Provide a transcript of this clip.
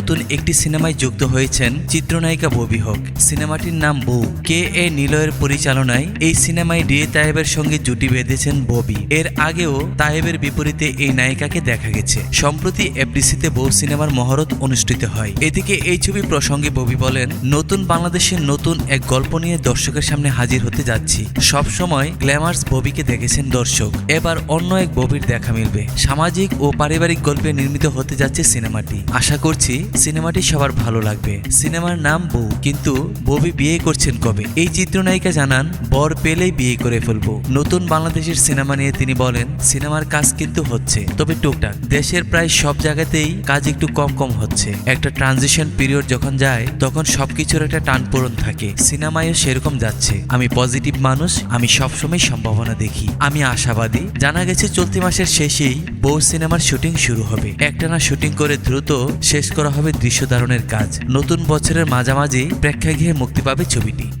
নতুন একটি সিনেমায় যুক্ত হয়েছেন চিত্রনায়িকা ববি হক। সিনেমাটির নাম বউ। কে এ নিলয়ের পরিচালনায় এই সিনেমায় ডিএ তাহেবের সঙ্গে জুটি বেঁধেছেন ববি। এর আগেও তাহেবের বিপরীতে এই নায়িকাকে দেখা গেছে। সম্প্রতি এফডিসিতে বউ সিনেমার মহরত অনুষ্ঠিত হয়। এদিকে এই ছবি প্রসঙ্গে ববি বলেন, নতুন বাংলাদেশের নতুন এক গল্প নিয়ে দর্শকের সামনে হাজির হতে যাচ্ছি। সব সময় গ্ল্যামার্স ববিকে দেখেছেন দর্শক। এবার অন্য এক ববির দেখা মিলবে। সামাজিক ও পারিবারিক গল্পে নির্মিত হতে যাচ্ছে সিনেমাটি। আশা করছি সিনেমাটি সবার ভালো লাগবে। সিনেমার নাম বউ, কিন্তু ববি বিয়ে করছেন কবে? এই চিত্রনায়িকা জানান, বর পেলেই বিয়ে করে ফেলব। নতুন বাংলাদেশের সিনেমা নিয়ে তিনি বলেন, সিনেমার কাজ কিন্তু হচ্ছে। তবে টুকটাক, দেশের প্রায় সব জায়গাতেই কাজ একটু কম কম হচ্ছে। একটা ট্রানজিশন পিরিয়ড যখন যায়, তখন সবকিছুর একটা টানপোড়ন থাকে। সিনেমায়ও সেরকম যাচ্ছে। আমি পজিটিভ মানুষ, আমি সবসময় সম্ভাবনা দেখি। আমি আশাবাদী। জানা গেছে চলতি মাসের শেষেই বউ সিনেমার শুটিং শুরু হবে। একটানা শুটিং করে দ্রুত শেষ করা হবে দৃশ্য ধারণের কাজ। নতুন বছরের মাঝামাঝি প্রেক্ষাগৃহে মুক্তি পাবে ছবিটি।